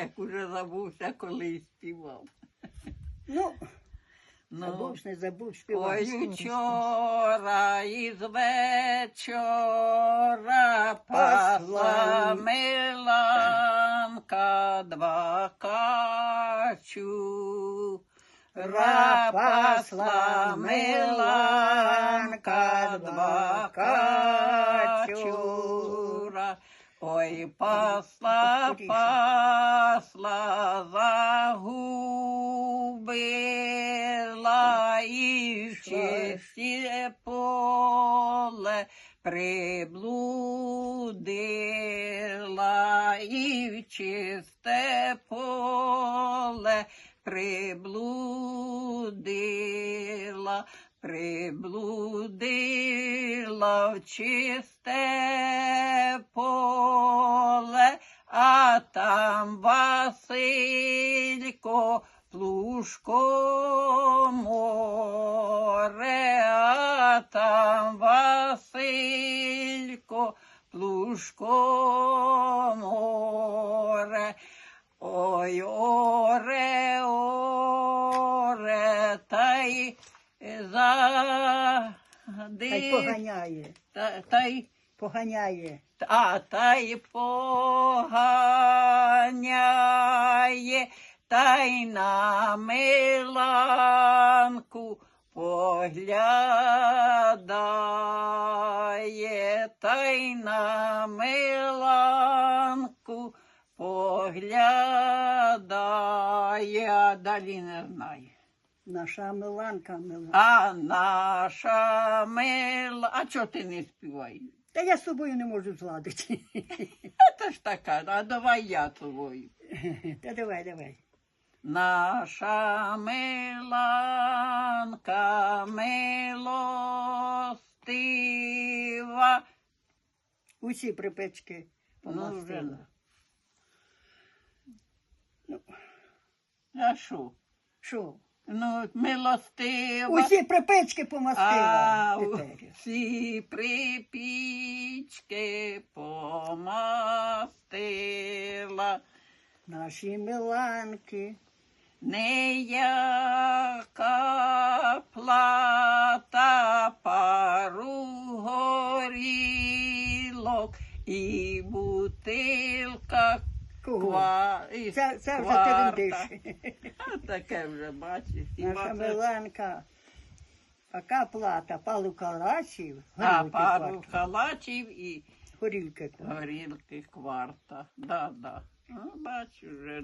як уже забувся, коли співав. Ну, Ну, забув, не забув, співав. ой, вчора із вечора пасла Пасла. Миланка два качу. Рапасла Миланка два качура. Ой, пасла, пасла, загубила і в чисте поле приблудила і в чисте поле приблудила, приблудила в чисте поле, а там Василько плужко море, а там Василько плужко море. Ой, оре, оре, та й за Та й поганяє, та, та й поганяє. та, та й поганяє, та й на миланку поглядає, та й на миланку поглядає, а далі не знає. Наша Миланка, Миланка. А наша мила, а чого ти не співаєш? Та я з собою не можу зладити. Це ж така, а давай я твою. Та давай, давай. Наша миланка милостива. Усі припечки Ну, помастила. да. А що? Що? Ну, милостива. Усі припечки помастила. А тепер. всі припічки помастила. Наші Миланки. Неяка плата пару горілок і бутилка Кого? ква... і Це, це вже кварта. ти А Таке вже бачиш. Наша хіба це- Миланка. Яка плата? Пару калачів, А горілки пару кварта. халачів і Горілки кварта. горілки кварта. Да, да. Ну, бачу вже.